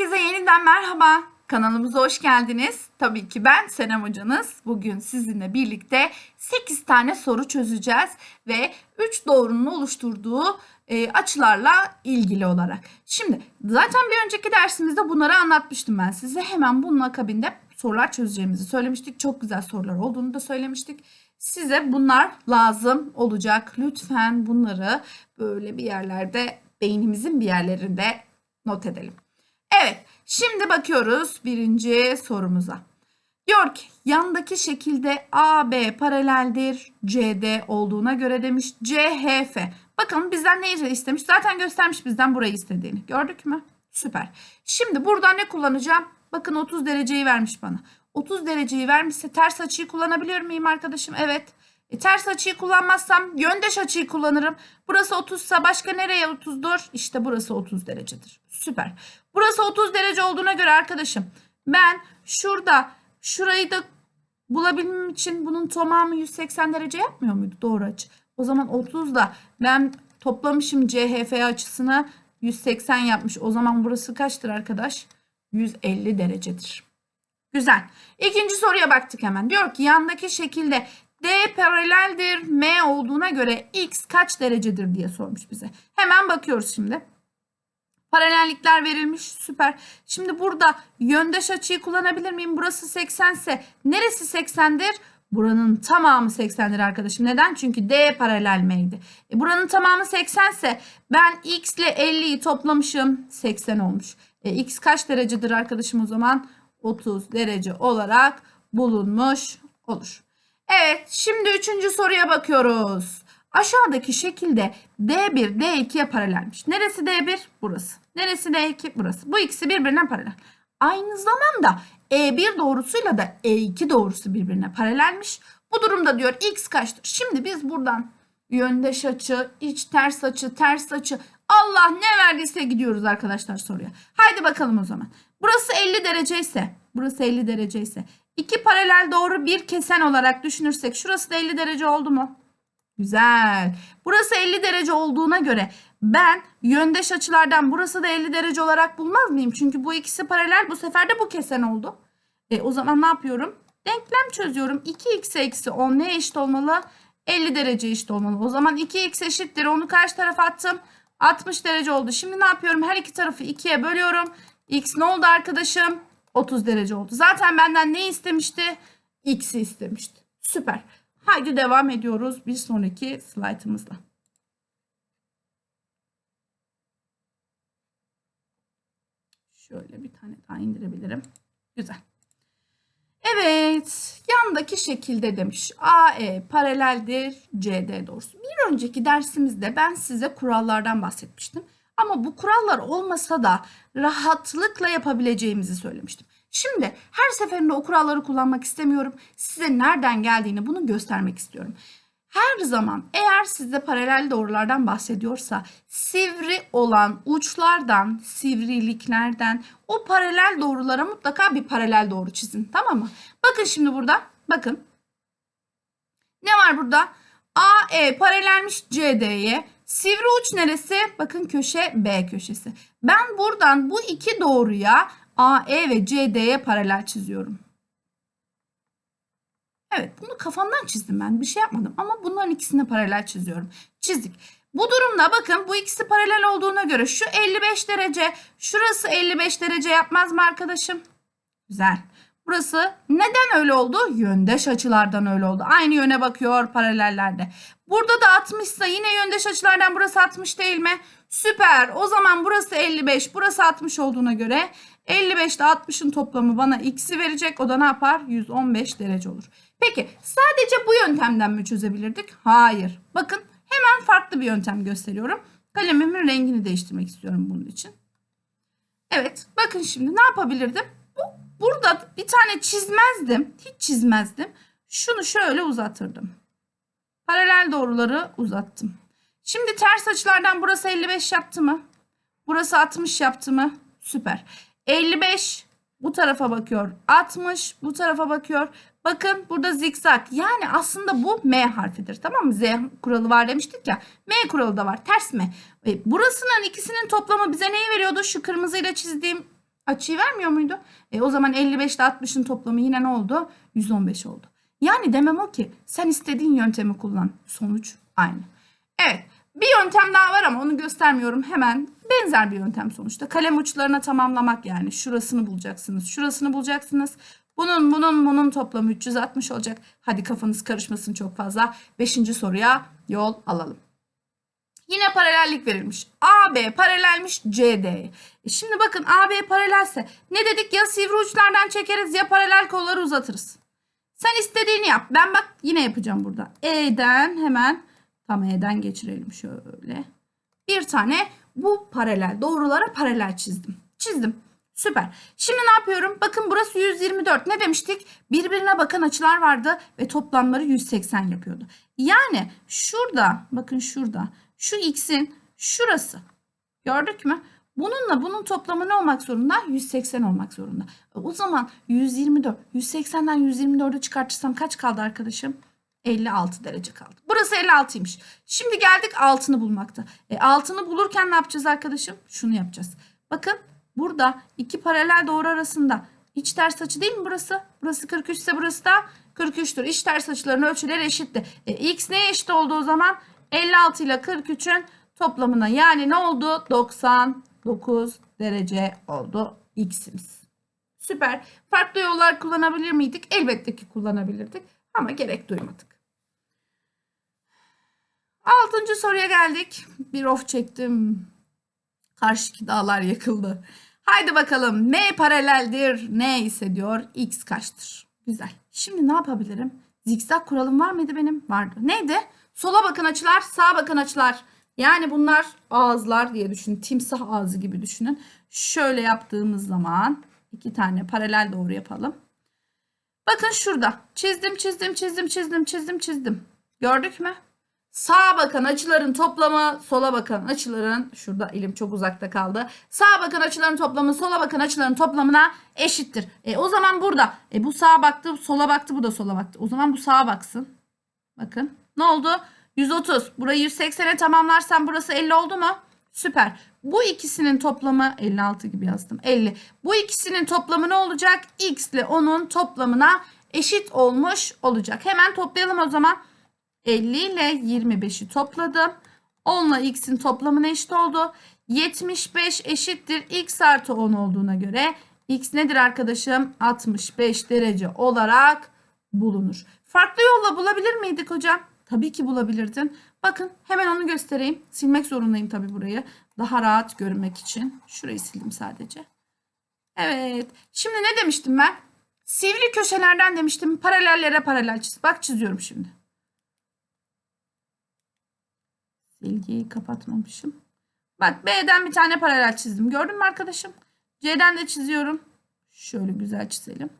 Herkese yeniden merhaba. Kanalımıza hoş geldiniz. Tabii ki ben Senem hocanız. Bugün sizinle birlikte 8 tane soru çözeceğiz ve 3 doğrunun oluşturduğu e, açılarla ilgili olarak. Şimdi zaten bir önceki dersimizde bunları anlatmıştım ben size. Hemen bunun akabinde sorular çözeceğimizi söylemiştik. Çok güzel sorular olduğunu da söylemiştik. Size bunlar lazım olacak. Lütfen bunları böyle bir yerlerde beynimizin bir yerlerinde not edelim. Evet, şimdi bakıyoruz birinci sorumuza. Diyor ki yandaki şekilde AB paraleldir CD olduğuna göre demiş CHF. Bakalım bizden ne istemiş? Zaten göstermiş bizden burayı istediğini. Gördük mü? Süper. Şimdi burada ne kullanacağım? Bakın 30 dereceyi vermiş bana. 30 dereceyi vermişse ters açıyı kullanabiliyor muyum arkadaşım? Evet. E, ters açıyı kullanmazsam yöndeş açıyı kullanırım. Burası 30 ise başka nereye 30'dur? İşte burası 30 derecedir. Süper. Burası 30 derece olduğuna göre arkadaşım ben şurada şurayı da bulabilmem için bunun tamamı 180 derece yapmıyor muydu? Doğru açı. O zaman 30 da ben toplamışım CHF açısını 180 yapmış. O zaman burası kaçtır arkadaş? 150 derecedir. Güzel. İkinci soruya baktık hemen. Diyor ki yandaki şekilde D paraleldir M olduğuna göre X kaç derecedir diye sormuş bize. Hemen bakıyoruz şimdi. Paralellikler verilmiş. Süper. Şimdi burada yöndeş açıyı kullanabilir miyim? Burası 80 ise neresi 80'dir? Buranın tamamı 80'dir arkadaşım. Neden? Çünkü D paralel M'ydi. E buranın tamamı 80 ise ben X ile 50'yi toplamışım. 80 olmuş. E, X kaç derecedir arkadaşım o zaman? 30 derece olarak bulunmuş olur. Evet şimdi üçüncü soruya bakıyoruz. Aşağıdaki şekilde D1 D2'ye paralelmiş. Neresi D1? Burası. Neresi D2? Burası. Bu ikisi birbirine paralel. Aynı zamanda E1 doğrusuyla da E2 doğrusu birbirine paralelmiş. Bu durumda diyor X kaçtır? Şimdi biz buradan yöndeş açı, iç ters açı, ters açı Allah ne verdiyse gidiyoruz arkadaşlar soruya. Haydi bakalım o zaman. Burası 50 derece ise, burası 50 derece ise iki paralel doğru bir kesen olarak düşünürsek şurası da 50 derece oldu mu? Güzel. Burası 50 derece olduğuna göre ben yöndeş açılardan burası da 50 derece olarak bulmaz mıyım? Çünkü bu ikisi paralel bu sefer de bu kesen oldu. E, o zaman ne yapıyorum? Denklem çözüyorum. 2x eksi 10 ne eşit olmalı? 50 derece eşit olmalı. O zaman 2x eşittir. Onu karşı tarafa attım. 60 derece oldu. Şimdi ne yapıyorum? Her iki tarafı 2'ye bölüyorum. X ne oldu arkadaşım? 30 derece oldu. Zaten benden ne istemişti? X'i istemişti. Süper. Haydi devam ediyoruz bir sonraki slaytımızla. Şöyle bir tane daha indirebilirim. Güzel. Evet, yandaki şekilde demiş. AE paraleldir CD doğrusu. Bir önceki dersimizde ben size kurallardan bahsetmiştim. Ama bu kurallar olmasa da rahatlıkla yapabileceğimizi söylemiştim. Şimdi her seferinde o kuralları kullanmak istemiyorum. Size nereden geldiğini bunu göstermek istiyorum. Her zaman eğer size paralel doğrulardan bahsediyorsa sivri olan uçlardan, sivriliklerden o paralel doğrulara mutlaka bir paralel doğru çizin. Tamam mı? Bakın şimdi burada. Bakın. Ne var burada? AE paralelmiş CD'ye. Sivri uç neresi? Bakın köşe B köşesi. Ben buradan bu iki doğruya AE ve CD'ye paralel çiziyorum. Evet bunu kafamdan çizdim ben. Bir şey yapmadım ama bunların ikisine paralel çiziyorum. Çizdik. Bu durumda bakın bu ikisi paralel olduğuna göre şu 55 derece, şurası 55 derece yapmaz mı arkadaşım? Güzel. Burası neden öyle oldu? Yöndeş açılardan öyle oldu. Aynı yöne bakıyor paralellerde. Burada da 60 ise yine yöndeş açılardan burası 60 değil mi? Süper. O zaman burası 55, burası 60 olduğuna göre 55 ile 60'ın toplamı bana x'i verecek. O da ne yapar? 115 derece olur. Peki sadece bu yöntemden mi çözebilirdik? Hayır. Bakın hemen farklı bir yöntem gösteriyorum. Kalemimin rengini değiştirmek istiyorum bunun için. Evet bakın şimdi ne yapabilirdim? Bu, burada bir tane çizmezdim. Hiç çizmezdim. Şunu şöyle uzatırdım. Paralel doğruları uzattım. Şimdi ters açılardan burası 55 yaptı mı? Burası 60 yaptı mı? Süper. 55 bu tarafa bakıyor. 60 bu tarafa bakıyor. Bakın burada zikzak. Yani aslında bu M harfidir. Tamam mı? Z kuralı var demiştik ya. M kuralı da var. Ters mi? E, burasının ikisinin toplamı bize neyi veriyordu? Şu kırmızıyla çizdiğim Açıyı vermiyor muydu? E, o zaman 55 ile 60'ın toplamı yine ne oldu? 115 oldu. Yani demem o ki sen istediğin yöntemi kullan. Sonuç aynı. Evet bir yöntem daha var ama onu göstermiyorum. Hemen benzer bir yöntem sonuçta. Kalem uçlarına tamamlamak yani. Şurasını bulacaksınız. Şurasını bulacaksınız. Bunun bunun bunun toplamı 360 olacak. Hadi kafanız karışmasın çok fazla. Beşinci soruya yol alalım. Yine paralellik verilmiş. AB paralelmiş CD'ye. E şimdi bakın AB paralelse ne dedik ya sivri uçlardan çekeriz ya paralel kolları uzatırız. Sen istediğini yap. Ben bak yine yapacağım burada. E'den hemen tam E'den geçirelim şöyle. Bir tane bu paralel doğrulara paralel çizdim. Çizdim. Süper. Şimdi ne yapıyorum? Bakın burası 124. Ne demiştik? Birbirine bakan açılar vardı ve toplamları 180 yapıyordu. Yani şurada bakın şurada şu x'in şurası. Gördük mü? Bununla bunun toplamı ne olmak zorunda? 180 olmak zorunda. O zaman 124. 180'den 124'ü çıkartırsam kaç kaldı arkadaşım? 56 derece kaldı. Burası 56'ymış. Şimdi geldik altını bulmakta. E, altını bulurken ne yapacağız arkadaşım? Şunu yapacağız. Bakın burada iki paralel doğru arasında iç ters açı değil mi burası? Burası 43 ise burası da 43'tür. İç ters açıların ölçüleri eşitti. E, x neye eşit oldu o zaman? 56 ile 43'ün toplamına yani ne oldu? 99 derece oldu x'imiz. Süper. Farklı yollar kullanabilir miydik? Elbette ki kullanabilirdik ama gerek duymadık. Altıncı soruya geldik. Bir of çektim. Karşıki dağlar yakıldı. Haydi bakalım M paraleldir. Ne ise diyor X kaçtır. Güzel. Şimdi ne yapabilirim? Zikzak kuralım var mıydı benim? Vardı. Neydi? Sola bakın açılar, sağa bakın açılar. Yani bunlar ağızlar diye düşünün. Timsah ağzı gibi düşünün. Şöyle yaptığımız zaman iki tane paralel doğru yapalım. Bakın şurada. Çizdim, çizdim, çizdim, çizdim, çizdim, çizdim. Gördük mü? Sağa bakan açıların toplamı, sola bakan açıların, şurada elim çok uzakta kaldı. Sağa bakan açıların toplamı, sola bakan açıların toplamına eşittir. E, o zaman burada, e, bu sağa baktı, sola baktı, bu da sola baktı. O zaman bu sağa baksın. Bakın ne oldu? 130. Burayı 180'e tamamlarsam burası 50 oldu mu? Süper. Bu ikisinin toplamı 56 gibi yazdım. 50. Bu ikisinin toplamı ne olacak? X ile onun toplamına eşit olmuş olacak. Hemen toplayalım o zaman. 50 ile 25'i topladım. 10 ile x'in toplamına eşit oldu. 75 eşittir x artı 10 olduğuna göre x nedir arkadaşım? 65 derece olarak bulunur. Farklı yolla bulabilir miydik hocam? Tabii ki bulabilirdin. Bakın hemen onu göstereyim. Silmek zorundayım tabii burayı. Daha rahat görmek için. Şurayı sildim sadece. Evet. Şimdi ne demiştim ben? Sivri köşelerden demiştim. Paralellere paralel çiz. Bak çiziyorum şimdi. Silgiyi kapatmamışım. Bak B'den bir tane paralel çizdim. Gördün mü arkadaşım? C'den de çiziyorum. Şöyle güzel çizelim.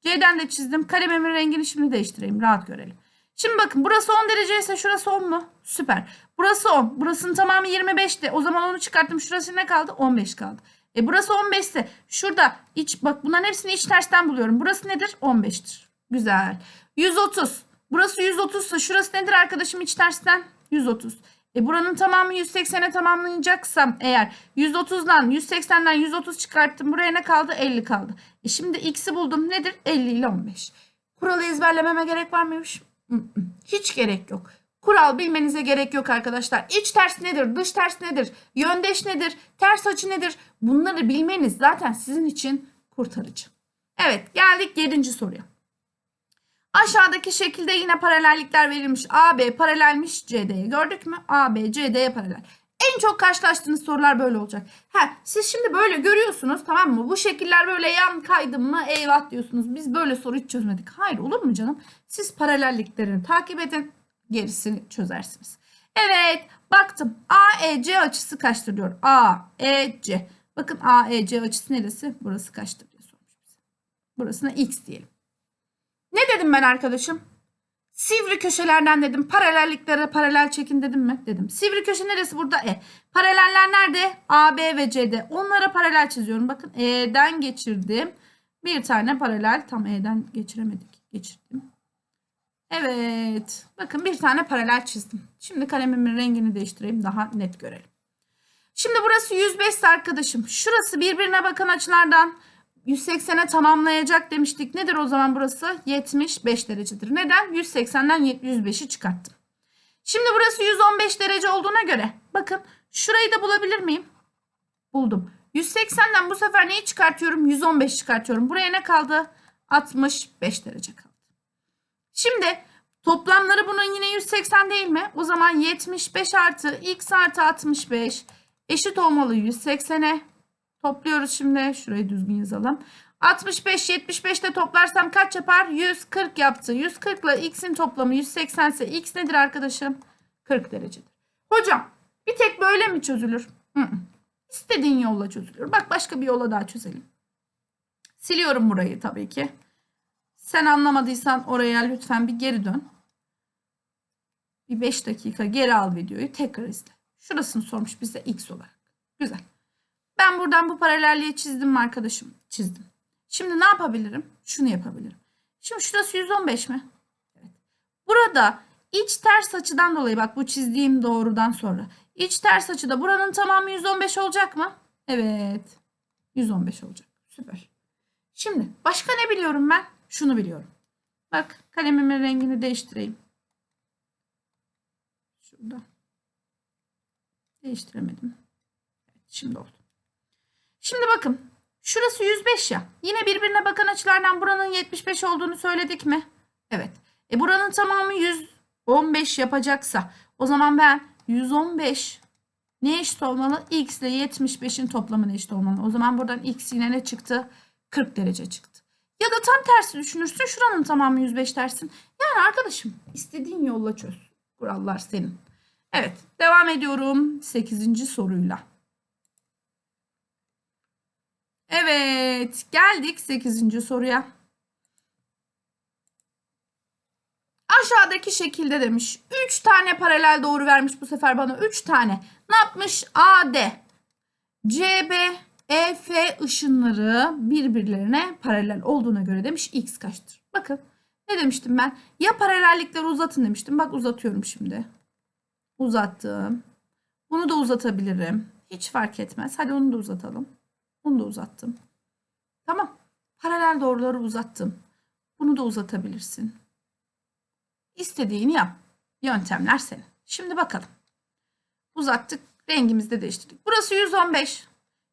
C'den de çizdim. Kalemimin rengini şimdi değiştireyim. Rahat görelim. Şimdi bakın burası 10 derece ise şurası 10 mu? Süper. Burası 10. Burasının tamamı 25'ti. O zaman onu çıkarttım. Şurası ne kaldı? 15 kaldı. E burası 15 ise şurada iç bak bunların hepsini iç tersten buluyorum. Burası nedir? 15'tir. Güzel. 130. Burası 130 ise şurası nedir arkadaşım iç tersten? 130. E buranın tamamı 180'e tamamlayacaksam eğer 130'dan 180'den 130 çıkarttım. Buraya ne kaldı? 50 kaldı. E şimdi x'i buldum. Nedir? 50 ile 15. Kuralı ezberlememe gerek var mıymış? Hiç gerek yok. Kural bilmenize gerek yok arkadaşlar. İç ters nedir? Dış ters nedir? Yöndeş nedir? Ters açı nedir? Bunları bilmeniz zaten sizin için kurtarıcı. Evet geldik 7. soruya. Aşağıdaki şekilde yine paralellikler verilmiş. AB paralelmiş CD'ye. Gördük mü? AB CD'ye paralel. En çok karşılaştığınız sorular böyle olacak. Ha, siz şimdi böyle görüyorsunuz tamam mı? Bu şekiller böyle yan kaydım mı eyvah diyorsunuz. Biz böyle soru hiç çözmedik. Hayır olur mu canım? Siz paralelliklerini takip edin. Gerisini çözersiniz. Evet baktım. AEC açısı kaçtır diyor. AEC. Bakın AEC açısı neresi? Burası kaçtır diye sormuş. Burasına X diyelim. Ne dedim ben arkadaşım? Sivri köşelerden dedim. Paralelliklere paralel çekin dedim mi? Dedim. Sivri köşe neresi burada? E. Paraleller nerede? A, B ve C'de. Onlara paralel çiziyorum. Bakın E'den geçirdim. Bir tane paralel. Tam E'den geçiremedik. Geçirdim. Evet. Bakın bir tane paralel çizdim. Şimdi kalemimin rengini değiştireyim. Daha net görelim. Şimdi burası 105 ise arkadaşım. Şurası birbirine bakan açılardan 180'e tamamlayacak demiştik. Nedir o zaman burası? 75 derecedir. Neden? 180'den 105'i çıkarttım. Şimdi burası 115 derece olduğuna göre bakın şurayı da bulabilir miyim? Buldum. 180'den bu sefer neyi çıkartıyorum? 115 çıkartıyorum. Buraya ne kaldı? 65 derece kaldı. Şimdi toplamları bunun yine 180 değil mi? O zaman 75 artı x artı 65 eşit olmalı 180'e. Topluyoruz şimdi. Şurayı düzgün yazalım. 65 75 de toplarsam kaç yapar? 140 yaptı. 140 ile x'in toplamı 180 ise x nedir arkadaşım? 40 derecedir. Hocam bir tek böyle mi çözülür? Hı -hı. İstediğin yolla çözülür. Bak başka bir yola daha çözelim. Siliyorum burayı tabii ki. Sen anlamadıysan oraya lütfen bir geri dön. Bir 5 dakika geri al videoyu tekrar izle. Şurasını sormuş bize x olarak. Güzel. Ben buradan bu paralelliği çizdim mi arkadaşım? Çizdim. Şimdi ne yapabilirim? Şunu yapabilirim. Şimdi şurası 115 mi? Evet. Burada iç ters açıdan dolayı bak bu çizdiğim doğrudan sonra. İç ters açıda buranın tamamı 115 olacak mı? Evet. 115 olacak. Süper. Şimdi başka ne biliyorum ben? Şunu biliyorum. Bak kalemimin rengini değiştireyim. Şurada. Değiştiremedim. Evet, şimdi oldu. Şimdi bakın. Şurası 105 ya. Yine birbirine bakan açılardan buranın 75 olduğunu söyledik mi? Evet. E buranın tamamı 115 yapacaksa o zaman ben 115 ne eşit olmalı? X ile 75'in toplamına eşit olmalı. O zaman buradan X yine ne çıktı? 40 derece çıktı. Ya da tam tersi düşünürsün. Şuranın tamamı 105 dersin. Yani arkadaşım istediğin yolla çöz. Kurallar senin. Evet devam ediyorum 8. soruyla. Evet geldik 8. soruya. Aşağıdaki şekilde demiş. 3 tane paralel doğru vermiş bu sefer bana. 3 tane. Ne yapmış? AD, CB, EF ışınları birbirlerine paralel olduğuna göre demiş x kaçtır? Bakın ne demiştim ben? Ya paralellikleri uzatın demiştim. Bak uzatıyorum şimdi. Uzattım. Bunu da uzatabilirim. Hiç fark etmez. Hadi onu da uzatalım. Bunu da uzattım. Tamam. Paralel doğruları uzattım. Bunu da uzatabilirsin. İstediğini yap. Yöntemler senin. Şimdi bakalım. Uzattık. Rengimizi de değiştirdik. Burası 115.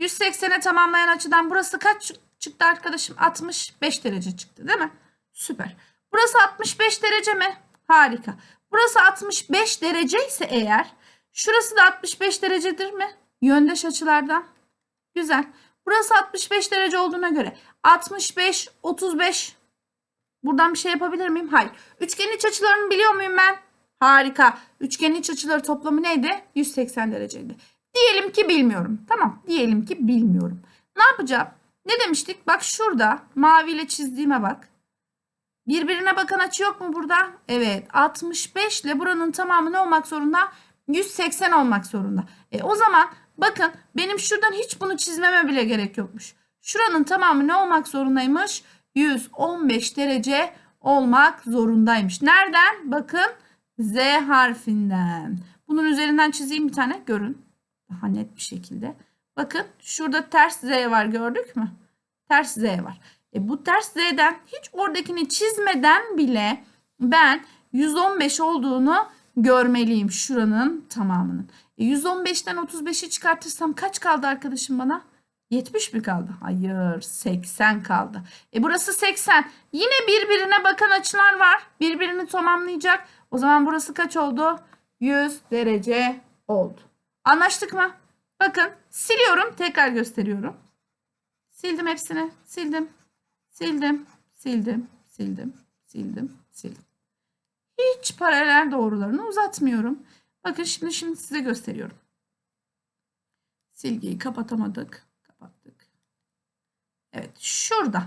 180'e tamamlayan açıdan burası kaç çıktı arkadaşım? 65 derece çıktı değil mi? Süper. Burası 65 derece mi? Harika. Burası 65 derece ise eğer şurası da 65 derecedir mi? Yöndeş açılardan. Güzel. Burası 65 derece olduğuna göre 65, 35 buradan bir şey yapabilir miyim? Hayır. Üçgenin iç açılarını biliyor muyum ben? Harika. Üçgenin iç açıları toplamı neydi? 180 dereceydi. Diyelim ki bilmiyorum. Tamam. Diyelim ki bilmiyorum. Ne yapacağım? Ne demiştik? Bak şurada maviyle çizdiğime bak. Birbirine bakan açı yok mu burada? Evet. 65 ile buranın tamamı ne olmak zorunda? 180 olmak zorunda. E, o zaman bakın benim şuradan hiç bunu çizmeme bile gerek yokmuş. Şuranın tamamı ne olmak zorundaymış? 115 derece olmak zorundaymış. Nereden? Bakın Z harfinden. Bunun üzerinden çizeyim bir tane görün. Daha net bir şekilde. Bakın şurada ters Z var gördük mü? Ters Z var. E bu ters Z'den hiç oradakini çizmeden bile ben 115 olduğunu görmeliyim şuranın tamamının. E 115'ten 35'i çıkartırsam kaç kaldı arkadaşım bana? 70 mi kaldı? Hayır 80 kaldı. E burası 80. Yine birbirine bakan açılar var. Birbirini tamamlayacak. O zaman burası kaç oldu? 100 derece oldu. Anlaştık mı? Bakın siliyorum. Tekrar gösteriyorum. Sildim hepsini. Sildim. Sildim. Sildim. Sildim. Sildim. Sildim. Hiç paralel doğrularını uzatmıyorum. Bakın şimdi şimdi size gösteriyorum. Silgiyi kapatamadık. Kapattık. Evet şurada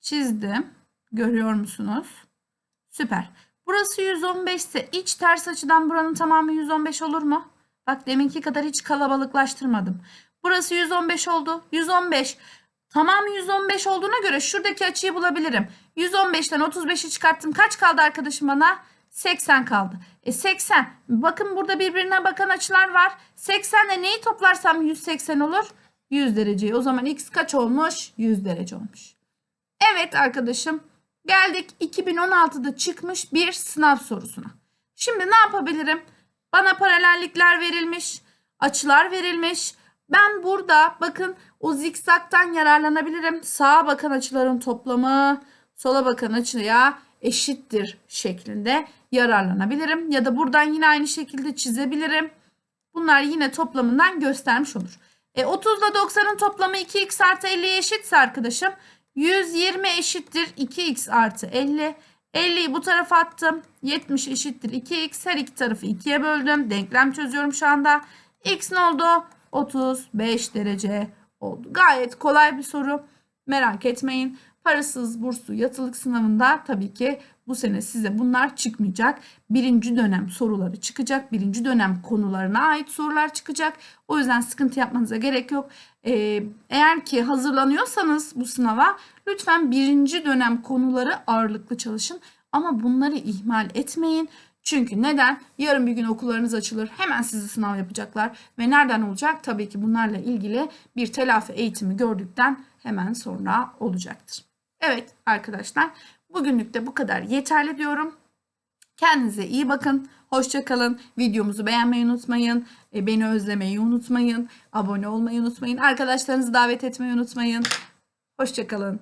çizdim. Görüyor musunuz? Süper. Burası 115 ise iç ters açıdan buranın tamamı 115 olur mu? Bak deminki kadar hiç kalabalıklaştırmadım. Burası 115 oldu. 115. Tamamı 115 olduğuna göre şuradaki açıyı bulabilirim. 115'ten 35'i çıkarttım. Kaç kaldı arkadaşım bana? 80 kaldı. E 80. Bakın burada birbirine bakan açılar var. 80 ile neyi toplarsam 180 olur? 100 dereceyi. O zaman x kaç olmuş? 100 derece olmuş. Evet arkadaşım. Geldik 2016'da çıkmış bir sınav sorusuna. Şimdi ne yapabilirim? Bana paralellikler verilmiş, açılar verilmiş. Ben burada bakın o zikzaktan yararlanabilirim. Sağa bakan açıların toplamı sola bakan açıya eşittir şeklinde yararlanabilirim. Ya da buradan yine aynı şekilde çizebilirim. Bunlar yine toplamından göstermiş olur. E, 30 ile 90'ın toplamı 2x artı 50'ye eşitse arkadaşım 120 eşittir 2x artı 50. 50'yi bu tarafa attım. 70 eşittir 2x. Her iki tarafı 2'ye böldüm. Denklem çözüyorum şu anda. x ne oldu? 35 derece oldu. Gayet kolay bir soru. Merak etmeyin. Parasız burslu yatılık sınavında tabii ki bu sene size bunlar çıkmayacak. Birinci dönem soruları çıkacak. Birinci dönem konularına ait sorular çıkacak. O yüzden sıkıntı yapmanıza gerek yok. Ee, eğer ki hazırlanıyorsanız bu sınava lütfen birinci dönem konuları ağırlıklı çalışın. Ama bunları ihmal etmeyin. Çünkü neden? Yarın bir gün okullarınız açılır. Hemen sizi sınav yapacaklar. Ve nereden olacak? Tabii ki bunlarla ilgili bir telafi eğitimi gördükten hemen sonra olacaktır. Evet arkadaşlar bugünlük de bu kadar yeterli diyorum. Kendinize iyi bakın. Hoşça kalın. Videomuzu beğenmeyi unutmayın. E, Beni özlemeyi unutmayın. Abone olmayı unutmayın. Arkadaşlarınızı davet etmeyi unutmayın. Hoşça kalın.